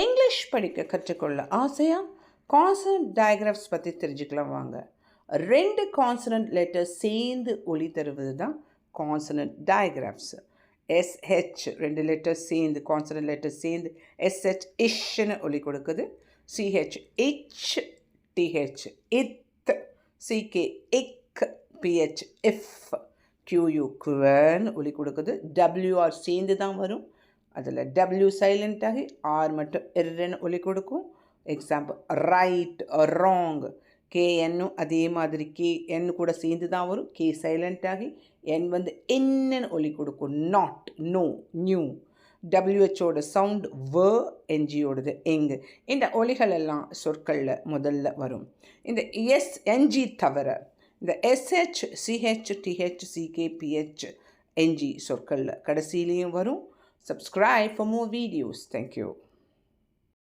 English படிக்க கற்றுக்கொள்ள ஆசையா? கான்சனன்ட் டயக்ராஃப்ஸ் பற்றி தெரிஞ்சுக்கலாம் வாங்க. ரெண்டு கான்சனன்ட் லெட்டர் சேர்ந்து ஒளி தருவது தான் கான்சனன்ட் டயக்ராஃப்ஸ் எஸ்ஹெச் ரெண்டு லெட்டர் சேர்ந்து கான்சனன்ட் லெட்டர் சேர்ந்து எஸ்ஹெச் இஷ்ன்னு ஒளி கொடுக்குது. சிஹெச் இச் டிஹெச் இத் சிகே இக் பிஹெச் இஃப் கியூயூ குவன் ஒளி கொடுக்குது. டபிள்யூஆர் சேர்ந்து தான் வரும். அதில் டபிள்யூ சைலண்ட் ஆகி ஆர் மட்டும் எர்ன்னு ஒலி கொடுக்கும். எக்ஸாம்பிள் ரைட் ராங் கே என்னும் அதே மாதிரி கே என் கூட சேர்ந்து தான் வரும். கே சைலண்ட் ஆகி என் வந்து என்னன்னு ஒலி கொடுக்கும். நாட் நோ நியூ டபிள்யூஹெச்சோட சவுண்ட் வ என்ஜியோடது எங்கு? இந்த ஒலிகள் எல்லாம் சொற்களில் முதல்ல வரும். இந்த எஸ் என்ஜி தவிர இந்த SH CH TH CK PH NG சொற்களில் கடைசியிலையும் வரும். Subscribe for more videos. Thank you